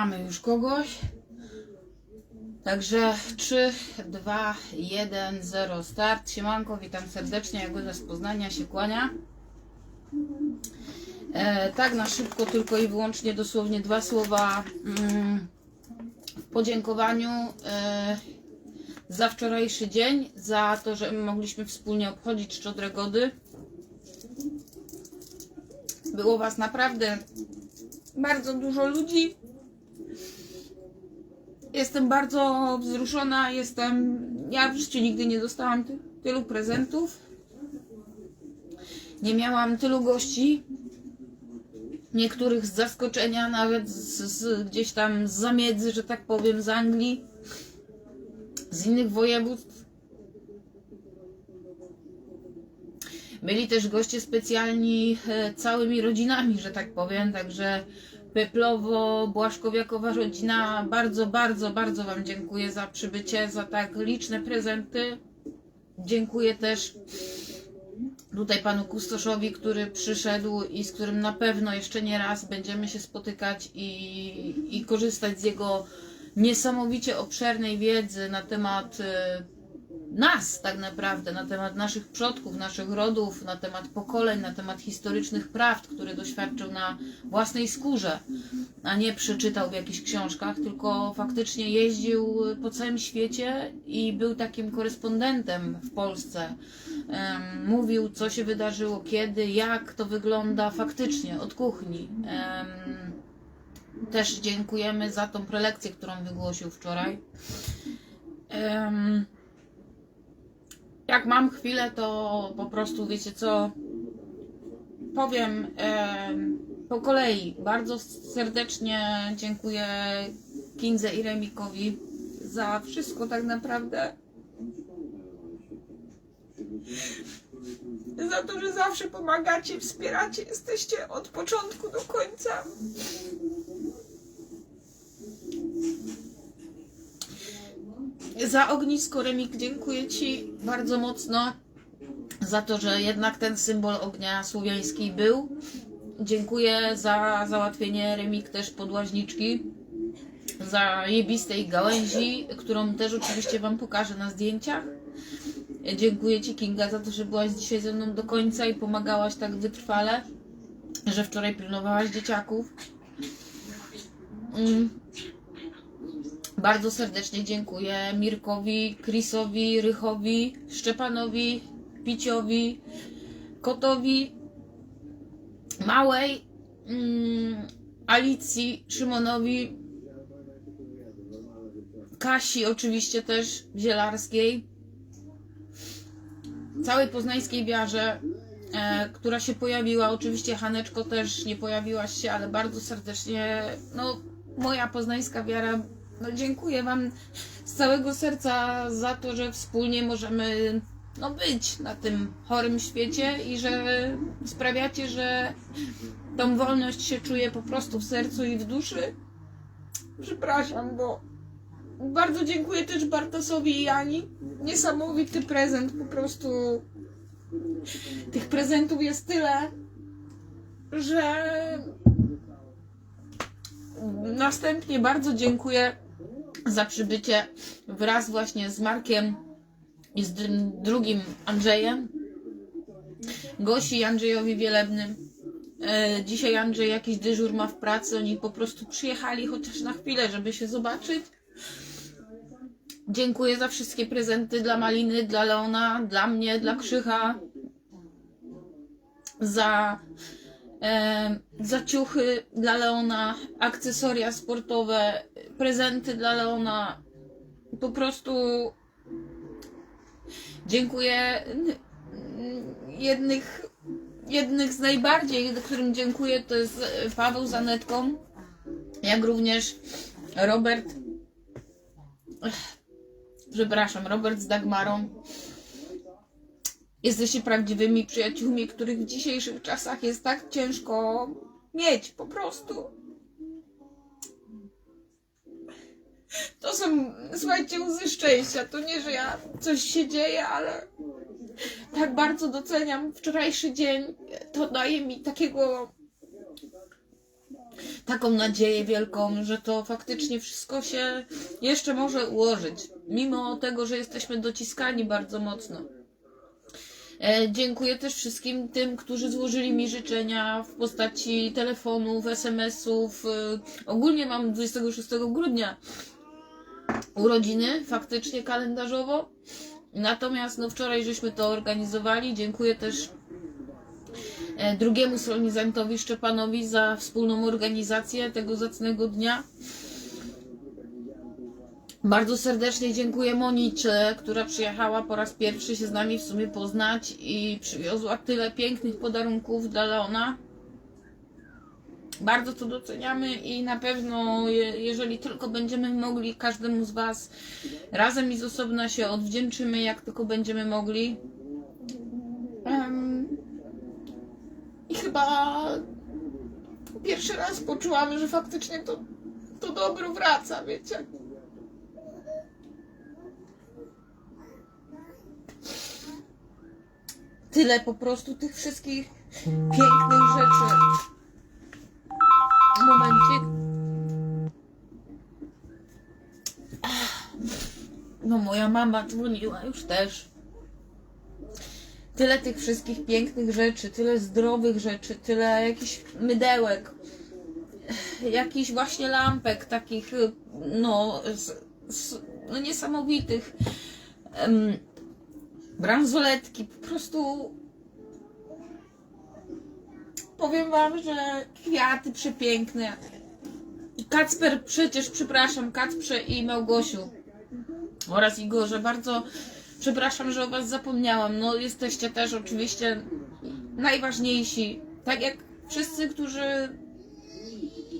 mamy już kogoś. Także 3, 2, 1, 0, start. Siemanko, witam serdecznie. Jagoda z Poznania się kłania. E, tak na szybko, tylko i wyłącznie dosłownie dwa słowa mm, w podziękowaniu e, za wczorajszy dzień, za to, że mogliśmy wspólnie obchodzić Szczodre Gody. Było Was naprawdę bardzo dużo ludzi. Jestem bardzo wzruszona, jestem... Ja w życiu nigdy nie dostałam ty- tylu prezentów. Nie miałam tylu gości. Niektórych z zaskoczenia, nawet z, z, gdzieś tam z zamiedzy, że tak powiem, z Anglii, z innych województw. Byli też goście specjalni e, całymi rodzinami, że tak powiem, także Peplowo, Błaszkowiakowa rodzina, bardzo, bardzo, bardzo Wam dziękuję za przybycie, za tak liczne prezenty. Dziękuję też tutaj panu Kustoszowi, który przyszedł i z którym na pewno jeszcze nie raz będziemy się spotykać i, i korzystać z jego niesamowicie obszernej wiedzy na temat e, nas tak naprawdę, na temat naszych przodków, naszych rodów, na temat pokoleń, na temat historycznych prawd, które doświadczył na własnej skórze, a nie przeczytał w jakichś książkach, tylko faktycznie jeździł po całym świecie i był takim korespondentem w Polsce. Mówił, co się wydarzyło, kiedy, jak to wygląda faktycznie od kuchni. Też dziękujemy za tą prelekcję, którą wygłosił wczoraj. Jak mam chwilę, to po prostu wiecie co, powiem em, po kolei. Bardzo serdecznie dziękuję Kindze i Remikowi za wszystko tak naprawdę. Za to, że zawsze pomagacie, wspieracie, jesteście od początku do końca. Za ognisko Remik dziękuję Ci bardzo mocno za to, że jednak ten symbol ognia słowiański był. Dziękuję za załatwienie Remik też podłaźniczki, za jebistej gałęzi, którą też oczywiście Wam pokażę na zdjęciach. Dziękuję Ci Kinga za to, że byłaś dzisiaj ze mną do końca i pomagałaś tak wytrwale, że wczoraj pilnowałaś dzieciaków. Mm. Bardzo serdecznie dziękuję Mirkowi, Chrisowi, Rychowi, Szczepanowi, Piciowi, Kotowi, Małej, mm, Alicji, Szymonowi, Kasi oczywiście też, Zielarskiej, całej poznańskiej wiarze, e, która się pojawiła. Oczywiście Haneczko też nie pojawiłaś się, ale bardzo serdecznie, no moja poznańska wiara no dziękuję Wam z całego serca za to, że wspólnie możemy no, być na tym chorym świecie i że sprawiacie, że tą wolność się czuje po prostu w sercu i w duszy. Przepraszam, bo bardzo dziękuję też Bartosowi i Ani. Niesamowity prezent, po prostu tych prezentów jest tyle, że następnie bardzo dziękuję za przybycie wraz właśnie z Markiem i z drugim Andrzejem. Gosi Andrzejowi Wielebnym. E, dzisiaj Andrzej jakiś dyżur ma w pracy, oni po prostu przyjechali chociaż na chwilę, żeby się zobaczyć. Dziękuję za wszystkie prezenty dla Maliny, dla Leona, dla mnie, dla Krzycha. Za e, za ciuchy dla Leona, akcesoria sportowe, prezenty dla Leona. Po prostu dziękuję jednych, jednych z najbardziej, którym dziękuję, to jest Paweł z Anetką, jak również Robert. Przepraszam, Robert z Dagmarą. Jesteście prawdziwymi przyjaciółmi, których w dzisiejszych czasach jest tak ciężko mieć po prostu. To są, słuchajcie, łzy szczęścia. To nie, że ja coś się dzieje, ale tak bardzo doceniam wczorajszy dzień. To daje mi takiego taką nadzieję wielką, że to faktycznie wszystko się jeszcze może ułożyć, mimo tego, że jesteśmy dociskani bardzo mocno. E, Dziękuję też wszystkim tym, którzy złożyli mi życzenia w postaci telefonów, SMS-ów. E, Ogólnie mam 26 grudnia urodziny, faktycznie kalendarzowo. Natomiast no, wczoraj żeśmy to organizowali. Dziękuję też e, drugiemu solnizentowi Szczepanowi za wspólną organizację tego zacnego dnia. Bardzo serdecznie dziękuję Monicze, która przyjechała po raz pierwszy się z nami w sumie poznać i przywiozła tyle pięknych podarunków dla Leona. Bardzo to doceniamy i na pewno, je, jeżeli tylko będziemy mogli, każdemu z Was razem i z osobna się odwdzięczymy, jak tylko będziemy mogli. Em, I chyba pierwszy raz poczułam, że faktycznie to, to dobro wraca, wiecie. Tyle po prostu tych wszystkich pięknych rzeczy. Momencik. No moja mama dzwoniła już też. Tyle tych wszystkich pięknych rzeczy, tyle zdrowych rzeczy, tyle jakichś mydełek, jakichś właśnie lampek takich, no, z, z, no niesamowitych. Em, bransoletki, po prostu powiem wam, że kwiaty przepiękne. I Kacper, przecież przepraszam, Kacprze i Małgosiu oraz Igorze, bardzo przepraszam, że o was zapomniałam. No jesteście też oczywiście najważniejsi. Tak jak wszyscy, którzy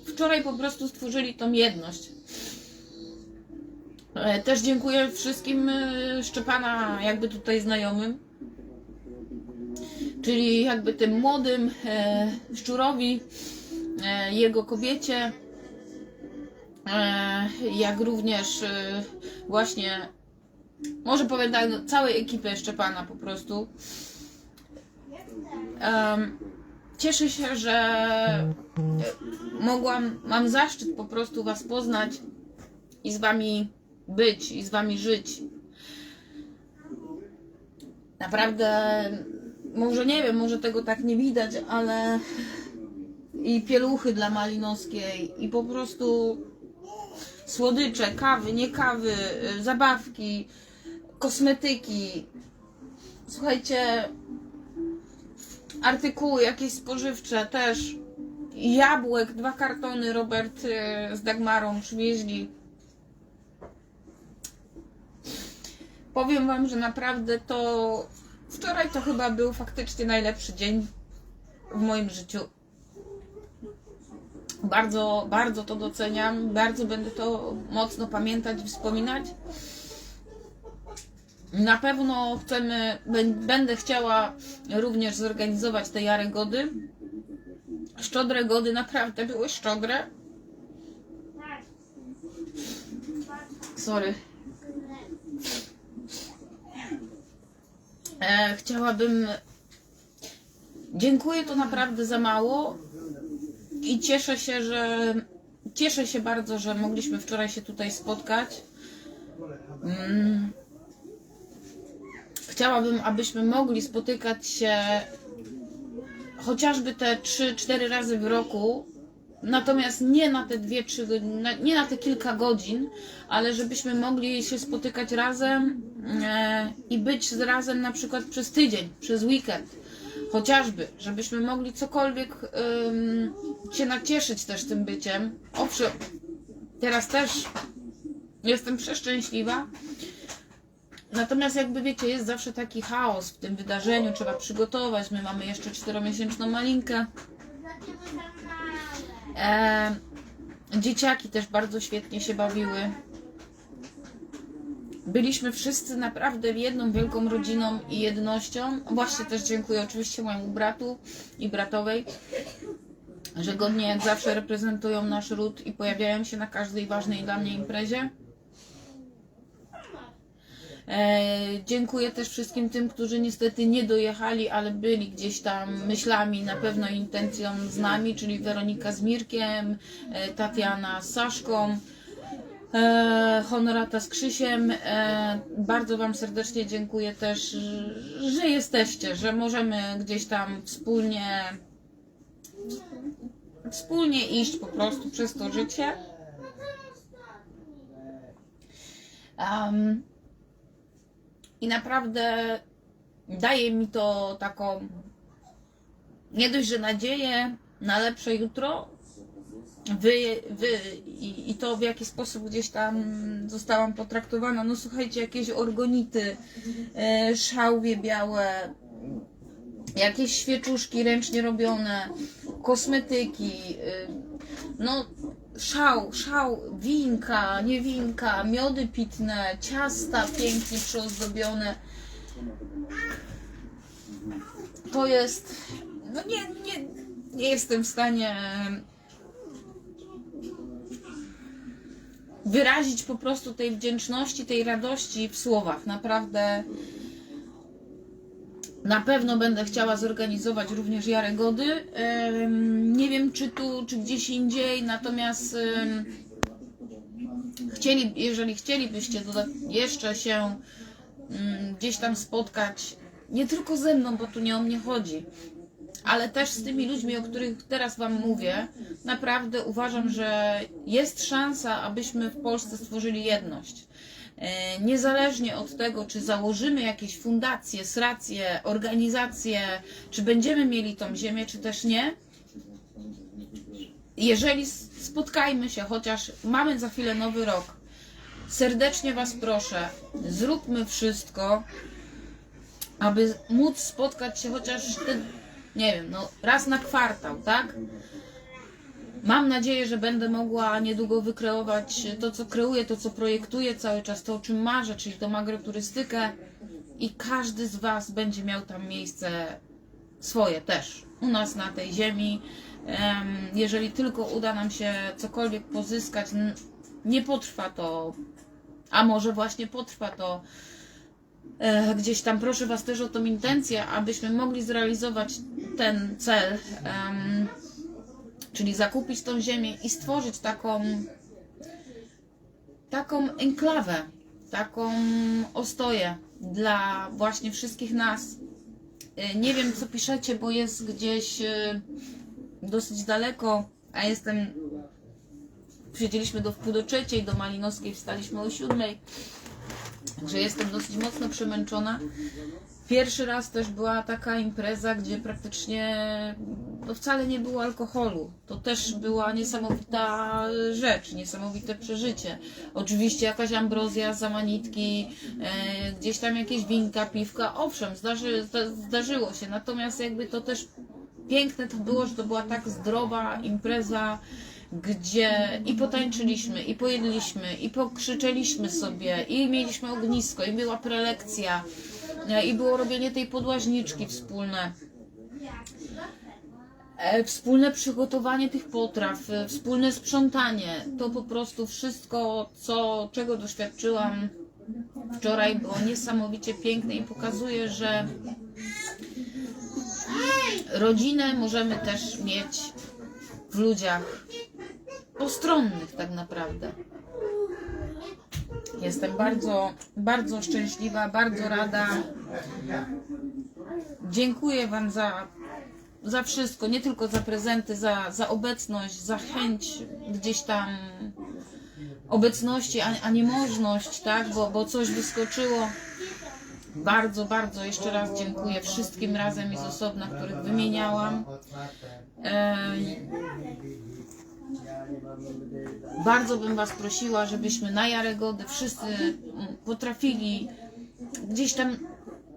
wczoraj po prostu stworzyli tą jedność. E, Też dziękuję wszystkim e, Szczepana, jakby tutaj znajomym, czyli jakby tym młodym e, szczurowi, jego kobiecie, jak również właśnie, może powiem tak, no, całej ekipy Szczepana po prostu. Cieszę się, że mogłam, mam zaszczyt po prostu Was poznać i z Wami być i z Wami żyć. Naprawdę, może nie wiem, może tego tak nie widać, ale i pieluchy dla Malinowskiej, i po prostu słodycze, kawy, nie kawy, y, zabawki, kosmetyki. Słuchajcie, artykuły jakieś spożywcze też. Jabłek, dwa kartony Robert y, z Dagmarą przywieźli. Powiem Wam, że naprawdę to wczoraj to chyba był faktycznie najlepszy dzień w moim życiu. Bardzo, bardzo to doceniam, bardzo będę to mocno pamiętać wspominać. Na pewno chcemy, bę- będę chciała również zorganizować te Jary Gody. Szczodre Gody naprawdę były szczodre. Sorry. E, chciałabym. Dziękuję to naprawdę za mało i cieszę się, że. Cieszę się bardzo, że mogliśmy wczoraj się tutaj spotkać. Mm. Chciałabym, abyśmy mogli spotykać się chociażby te 3-4 razy w roku. Natomiast nie na te dwie, trzy nie na te kilka godzin, ale żebyśmy mogli się spotykać razem e, i być razem na przykład przez tydzień, przez weekend. Chociażby, żebyśmy mogli cokolwiek się nacieszyć też tym byciem. Owszem, teraz też jestem przeszczęśliwa. Natomiast jakby wiecie, jest zawsze taki chaos w tym wydarzeniu, trzeba przygotować. My mamy jeszcze czteromiesięczną malinkę. E, dzieciaki też bardzo świetnie się bawiły. Byliśmy wszyscy naprawdę jedną wielką rodziną i jednością. Właśnie też dziękuję oczywiście mojemu bratu i bratowej, że godnie jak zawsze reprezentują nasz ród i pojawiają się na każdej ważnej dla mnie imprezie. E, dziękuję też wszystkim tym, którzy niestety nie dojechali, ale byli gdzieś tam myślami, na pewno intencją z nami, czyli Weronika z Mirkiem, e, Tatiana z Saszką. E, Honorata z Krzysiem. Bardzo Wam serdecznie dziękuję też, że- jesteście, że możemy gdzieś tam wspólnie wspólnie iść po prostu przez to życie. Em, I naprawdę daje mi to taką nie dość, że nadzieję na lepsze jutro, wy, wy i, i to w jaki sposób gdzieś tam zostałam potraktowana. No słuchajcie, jakieś orgonity, e, szałwie białe, jakieś świeczuszki ręcznie robione, kosmetyki, y, no szał, szał, winka, nie winka, miody pitne, ciasta pięknie przyozdobione. To jest, no nie, nie, nie jestem w stanie wyrazić po prostu tej wdzięczności, tej radości w słowach. Naprawdę na pewno będę chciała zorganizować również Jaregody. Nie wiem, czy tu, czy gdzieś indziej, natomiast chcieli, jeżeli chcielibyście jeszcze się gdzieś tam spotkać, nie tylko ze mną, bo tu nie o mnie chodzi, ale też z tymi ludźmi, o których teraz Wam mówię, naprawdę uważam, że jest szansa, abyśmy w Polsce stworzyli jedność. E, Niezależnie od tego, czy założymy jakieś fundacje, sracje, organizacje, czy będziemy mieli tą ziemię, czy też nie, jeżeli spotkajmy się, chociaż mamy za chwilę nowy rok, serdecznie Was proszę, zróbmy wszystko, aby móc spotkać się chociaż, nie wiem, no raz na kwartał, tak? Mam nadzieję, że będę mogła niedługo wykreować to, co kreuję, to, co projektuję cały czas, to, o czym marzę, czyli tą agroturystykę. I każdy z Was będzie miał tam miejsce swoje też, u nas na tej ziemi. Em, Jeżeli tylko uda nam się cokolwiek pozyskać, nie potrwa to, a może właśnie potrwa to e, gdzieś tam proszę Was też o tą intencję, abyśmy mogli zrealizować ten cel, czyli zakupić tą ziemię i stworzyć taką taką enklawę, taką ostoję dla właśnie wszystkich nas. E, Nie wiem, co piszecie, bo jest gdzieś e, dosyć daleko, a jestem. Siedzieliśmy do wpół do trzeciej, do Malinowskiej wstaliśmy o siódmej. Także jestem dosyć mocno przemęczona. Pierwszy raz też była taka impreza, gdzie praktycznie no wcale nie było alkoholu. To też była niesamowita rzecz, niesamowite przeżycie. Oczywiście jakaś ambrozja, zamanitki, e, gdzieś tam jakieś winka, piwka. Owszem, zdarzy, zda, zdarzyło się. Natomiast jakby to też piękne to było, że to była tak zdrowa impreza, gdzie i potańczyliśmy, i pojedliśmy, i pokrzyczeliśmy sobie, i mieliśmy ognisko, i była prelekcja, i było robienie tej podłaźniczki wspólne. E, Wspólne przygotowanie tych potraw, e, wspólne sprzątanie, to po prostu wszystko, co, czego doświadczyłam wczoraj, było niesamowicie piękne i pokazuje, że rodzinę możemy też mieć w ludziach postronnych tak naprawdę. Jestem bardzo, bardzo szczęśliwa, bardzo rada. Dziękuję Wam za, za wszystko, nie tylko za prezenty, za, za obecność, za chęć gdzieś tam obecności, a, a nie możność, tak, bo, bo coś wyskoczyło. Bardzo, bardzo jeszcze raz dziękuję wszystkim razem i z osobna, których wymieniałam. Bardzo bym Was prosiła, żebyśmy na Jaregody wszyscy mm, potrafili gdzieś tam.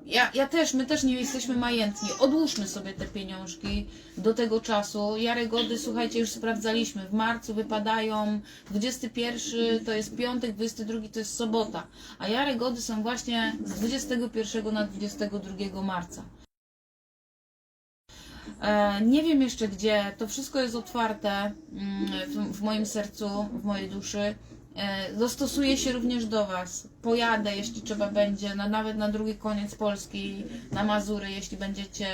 Ja, ja też, my też nie jesteśmy majętni. Odłóżmy sobie te pieniążki do tego czasu. Jaregody, słuchajcie, już sprawdzaliśmy. W marcu wypadają 21 to jest piątek, 22 to jest sobota. A Jaregody są właśnie z 21 na 22 marca. E, Nie wiem jeszcze gdzie, to wszystko jest otwarte mm, w, moim sercu, w mojej duszy. E, Dostosuję się również do Was. Pojadę, jeśli trzeba będzie, na, nawet na drugi koniec Polski, na Mazury, jeśli będziecie,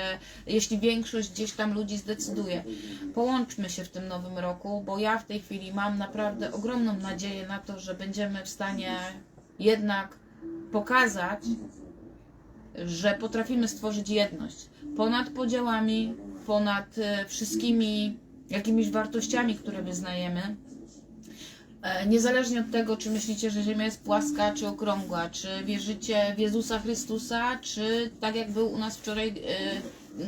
jeśli większość gdzieś tam ludzi zdecyduje. Połączmy się w tym nowym roku, bo ja w tej chwili mam naprawdę ogromną nadzieję na to, że będziemy w stanie jednak pokazać, że potrafimy stworzyć jedność ponad podziałami, ponad e, wszystkimi jakimiś wartościami, które wyznajemy. E, Niezależnie od tego, czy myślicie, że Ziemia jest płaska, czy okrągła, czy wierzycie w Jezusa Chrystusa, czy tak jak był u nas wczoraj e,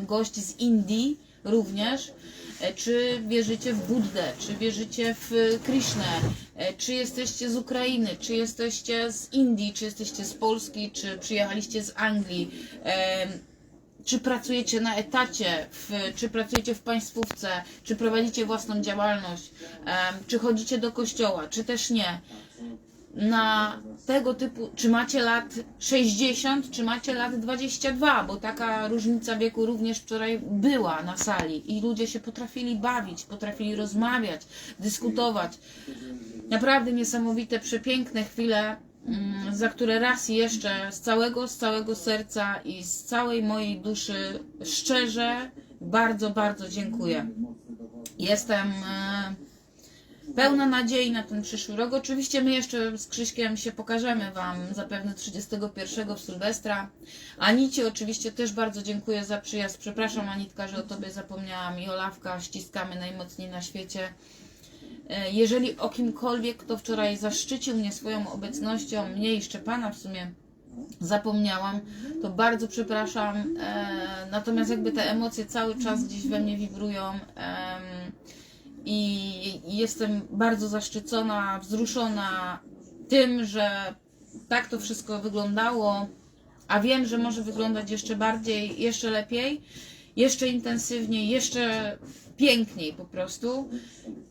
gość z Indii również, czy wierzycie w Buddę, czy wierzycie w Krishnę, czy jesteście z Ukrainy, czy jesteście z Indii, czy jesteście z Polski, czy przyjechaliście z Anglii. Czy pracujecie na etacie, w, czy pracujecie w państwówce, czy prowadzicie własną działalność, em, czy chodzicie do kościoła, czy też nie. Na tego typu, czy macie lat 60, czy macie lat 22, bo taka różnica wieku również wczoraj była na sali i ludzie się potrafili bawić, potrafili rozmawiać, dyskutować. Naprawdę niesamowite, przepiękne chwile, za które raz jeszcze z całego, z całego serca i z całej mojej duszy szczerze bardzo, bardzo dziękuję. Jestem e, pełna nadziei na ten przyszły rok. Oczywiście my jeszcze z Krzyśkiem się pokażemy Wam zapewne 31 w Sylwestra. Anicie oczywiście też bardzo dziękuję za przyjazd. Przepraszam Anitka, że o Tobie zapomniałam i Olawka ściskamy najmocniej na świecie. E, Jeżeli o kimkolwiek, kto wczoraj zaszczycił mnie swoją obecnością, mnie i Szczepana w sumie zapomniałam, to bardzo przepraszam. E, natomiast jakby te emocje cały czas gdzieś we mnie wibrują. i jestem bardzo zaszczycona, wzruszona tym, że tak to wszystko wyglądało, a wiem, że może wyglądać jeszcze bardziej, jeszcze lepiej, jeszcze intensywniej, jeszcze piękniej po prostu.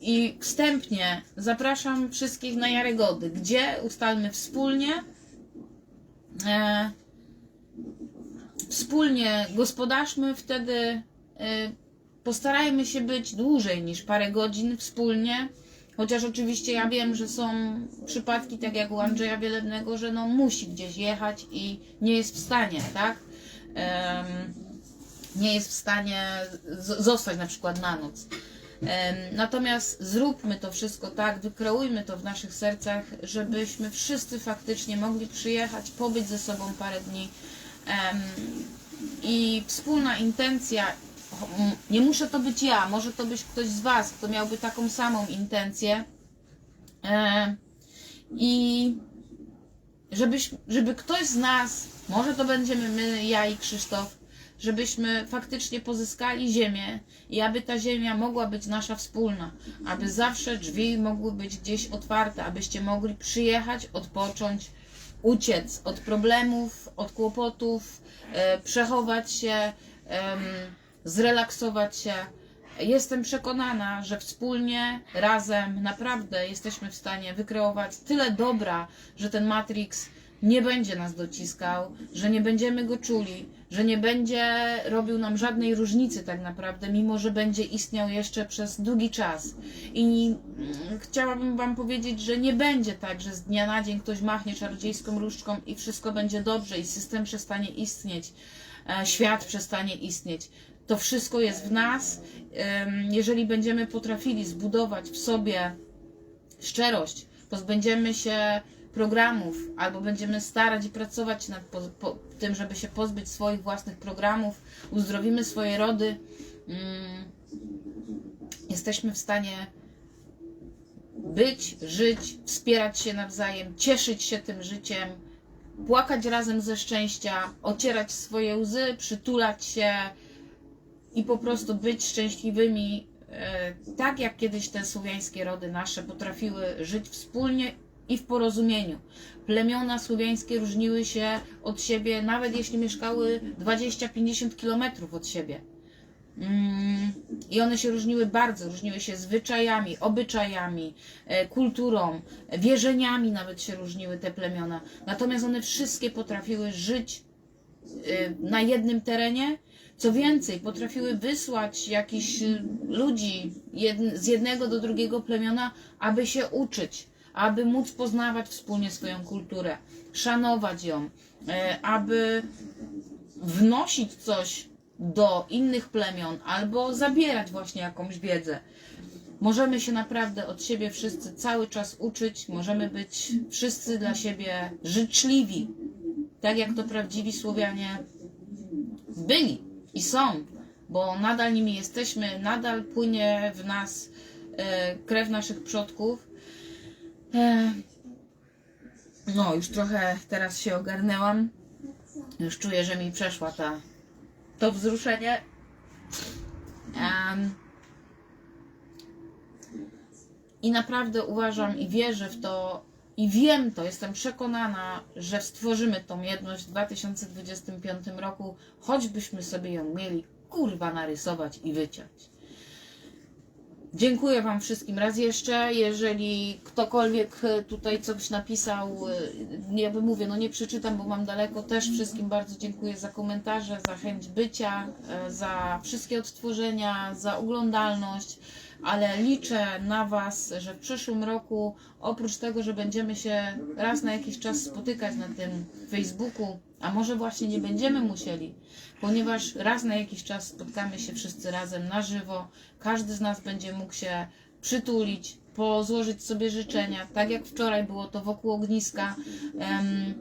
I wstępnie zapraszam wszystkich na Jarygody, gdzie ustalmy wspólnie. E, wspólnie gospodarzmy wtedy. E, postarajmy się być dłużej niż parę godzin wspólnie. Chociaż oczywiście ja wiem, że są przypadki, tak jak u Andrzeja Wielebnego, że no musi gdzieś jechać i nie jest w stanie, tak? Em, nie jest w stanie zostać na przykład na noc. Natomiast zróbmy to wszystko tak, wykreujmy to w naszych sercach, żebyśmy wszyscy faktycznie mogli przyjechać, pobyć ze sobą parę dni. I wspólna intencja, nie muszę to być ja, może to być ktoś z Was, kto miałby taką samą intencję. I żebyś, żeby ktoś z nas, może to będziemy my, ja i Krzysztof, żebyśmy faktycznie pozyskali ziemię i aby ta ziemia mogła być nasza wspólna, aby zawsze drzwi mogły być gdzieś otwarte, abyście mogli przyjechać, odpocząć, uciec od problemów, od kłopotów, e, przechować się, zrelaksować się. Jestem przekonana, że wspólnie, razem, naprawdę jesteśmy w stanie wykreować tyle dobra, że ten Matrix nie będzie nas dociskał, że nie będziemy go czuli, że nie będzie robił nam żadnej różnicy tak naprawdę, mimo że będzie istniał jeszcze przez długi czas. I mm, chciałabym Wam powiedzieć, że nie będzie tak, że z dnia na dzień ktoś machnie czarodziejską różdżką i wszystko będzie dobrze i system przestanie istnieć, e, świat przestanie istnieć. To wszystko jest w nas. Jeżeli będziemy potrafili zbudować w sobie szczerość, pozbędziemy się programów, albo będziemy starać i pracować nad po, po, tym, żeby się pozbyć swoich własnych programów, uzdrowimy swoje rody, mm, jesteśmy w stanie być, żyć, wspierać się nawzajem, cieszyć się tym życiem, płakać razem ze szczęścia, ocierać swoje łzy, przytulać się i po prostu być szczęśliwymi, e, tak jak kiedyś te słowiańskie rody nasze potrafiły żyć wspólnie i w porozumieniu. Plemiona słowiańskie różniły się od siebie, nawet jeśli mieszkały 20-50 kilometrów od siebie. Mm, I one się różniły bardzo, różniły się zwyczajami, obyczajami, e, kulturą, wierzeniami nawet się różniły te plemiona. Natomiast one wszystkie potrafiły żyć e, na jednym terenie. Co więcej, potrafiły wysłać jakichś ludzi z jednego do drugiego plemiona, aby się uczyć, aby móc poznawać wspólnie swoją kulturę, szanować ją, e, aby wnosić coś do innych plemion albo zabierać właśnie jakąś wiedzę. Możemy się naprawdę od siebie wszyscy cały czas uczyć, możemy być wszyscy dla siebie życzliwi, tak jak to prawdziwi Słowianie byli i są, bo nadal nimi jesteśmy, nadal płynie w nas e, krew naszych przodków. No, już trochę teraz się ogarnęłam. Już czuję, że mi przeszła ta, to wzruszenie. Em, I naprawdę uważam i wierzę w to, i wiem to, jestem przekonana, że stworzymy tą jedność w 2025 roku, choćbyśmy sobie ją mieli kurwa narysować i wyciąć. Dziękuję Wam wszystkim raz jeszcze. Jeżeli ktokolwiek e, tutaj coś napisał, e, ja bym mówię, no nie przeczytam, bo mam daleko, też wszystkim bardzo dziękuję za komentarze, za chęć bycia, e, za wszystkie odtworzenia, za oglądalność, ale liczę na Was, że w przyszłym roku, oprócz tego, że będziemy się raz na jakiś czas spotykać na tym Facebooku, a może właśnie nie będziemy musieli, ponieważ raz na jakiś czas spotkamy się wszyscy razem na żywo, każdy z nas będzie mógł się przytulić, pozłożyć sobie życzenia, tak jak wczoraj było to wokół ogniska. Em,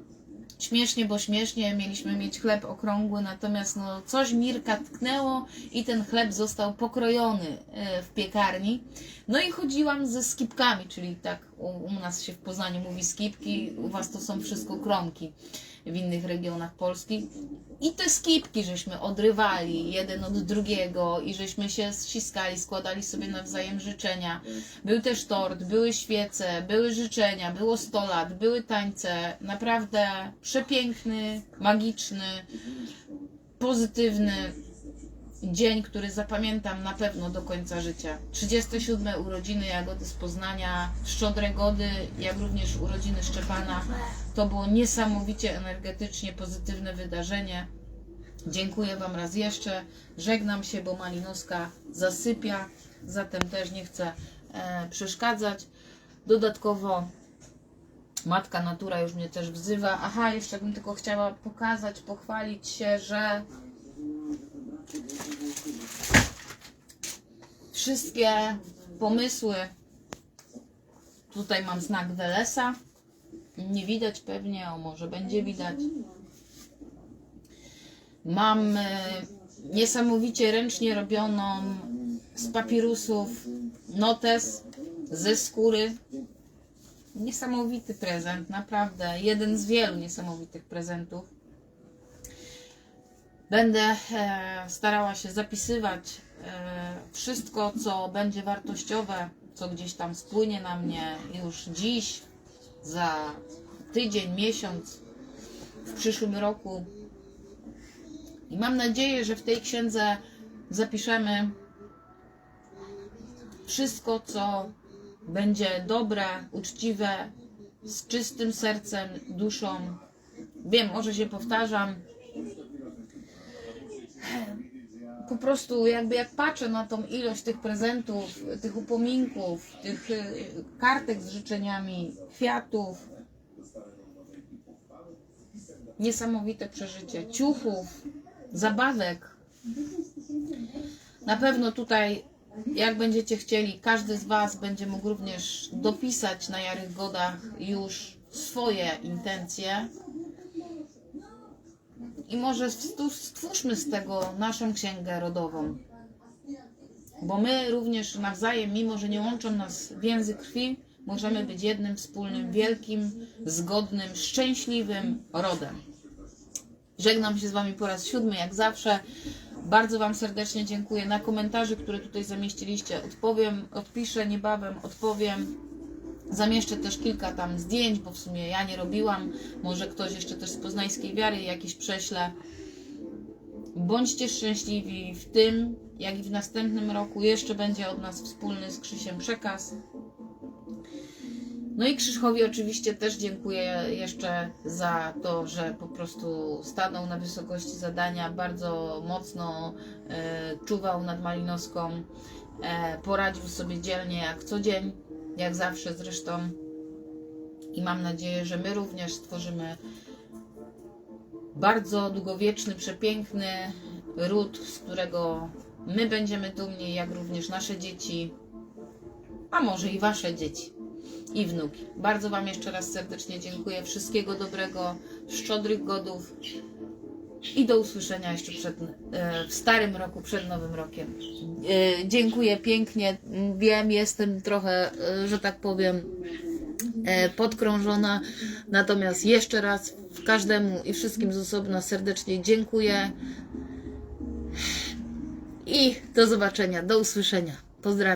śmiesznie, bo śmiesznie, mieliśmy mieć chleb okrągły, natomiast no, coś Mirka tknęło i ten chleb został pokrojony e, w piekarni. No i chodziłam ze skipkami, czyli tak u, u nas się w Poznaniu mówi skipki, u Was to są wszystko kromki w innych regionach Polski. I te skipki żeśmy odrywali jeden od drugiego i żeśmy się ściskali, składali sobie nawzajem życzenia. Był też tort, były świece, były życzenia, było 100 lat, były tańce. Naprawdę przepiękny, magiczny, pozytywny dzień, który zapamiętam na pewno do końca życia. 37 urodziny Jagody z Poznania, Szczodre Gody, jak również urodziny Szczepana. To było niesamowicie energetycznie pozytywne wydarzenie. Dziękuję Wam raz jeszcze. Żegnam się, bo Malinowska zasypia, zatem też nie chcę e, przeszkadzać. Dodatkowo Matka Natura już mnie też wzywa. Aha, jeszcze bym tylko chciała pokazać, pochwalić się, że wszystkie pomysły. Tutaj mam znak Welesa. Nie widać pewnie, o może będzie widać. Mam e, niesamowicie ręcznie robioną z papirusów notes ze skóry. Niesamowity prezent, naprawdę. Jeden z wielu niesamowitych prezentów. Będę e, starała się zapisywać e, wszystko, co będzie wartościowe, co gdzieś tam spłynie na mnie już dziś, za tydzień, miesiąc, w przyszłym roku. I mam nadzieję, że w tej księdze zapiszemy wszystko, co będzie dobre, uczciwe, z czystym sercem, duszą. Wiem, może się powtarzam, po prostu jakby jak patrzę na tą ilość tych prezentów, tych upominków, tych y, kartek z życzeniami, kwiatów, niesamowite przeżycie, ciuchów, zabawek. Na pewno tutaj, jak będziecie chcieli, każdy z Was będzie mógł również dopisać na Jarych Godach już swoje intencje, i może stwórzmy z tego naszą księgę rodową. Bo my również nawzajem, mimo że nie łączą nas więzy krwi, możemy być jednym wspólnym, wielkim, zgodnym, szczęśliwym rodem. Żegnam się z Wami po raz siódmy, jak zawsze. Bardzo Wam serdecznie dziękuję. Na komentarze, które tutaj zamieściliście, odpowiem, odpiszę niebawem, odpowiem. Zamieszczę też kilka tam zdjęć, bo w sumie ja nie robiłam. Może ktoś jeszcze też z poznańskiej wiary jakieś prześle. Bądźcie szczęśliwi w tym, jak i w następnym roku. Jeszcze będzie od nas wspólny z Krzysiem przekaz. No i Krzyszkowi oczywiście też dziękuję jeszcze za to, że po prostu stanął na wysokości zadania, bardzo mocno e, czuwał nad Malinowską, e, poradził sobie dzielnie jak co dzień jak zawsze zresztą. i mam nadzieję, że my również stworzymy bardzo długowieczny, przepiękny ród, z którego my będziemy dumni, jak również nasze dzieci, a może i wasze dzieci i wnuki. Bardzo Wam jeszcze raz serdecznie dziękuję. Wszystkiego dobrego, szczodrych godów i do usłyszenia jeszcze przed, e, w starym roku, przed nowym rokiem. E, Dziękuję pięknie. Wiem, jestem trochę, e, że tak powiem, podkrążona. Natomiast jeszcze raz każdemu i wszystkim z osobna serdecznie dziękuję. I do zobaczenia, do usłyszenia. Pozdrawiam.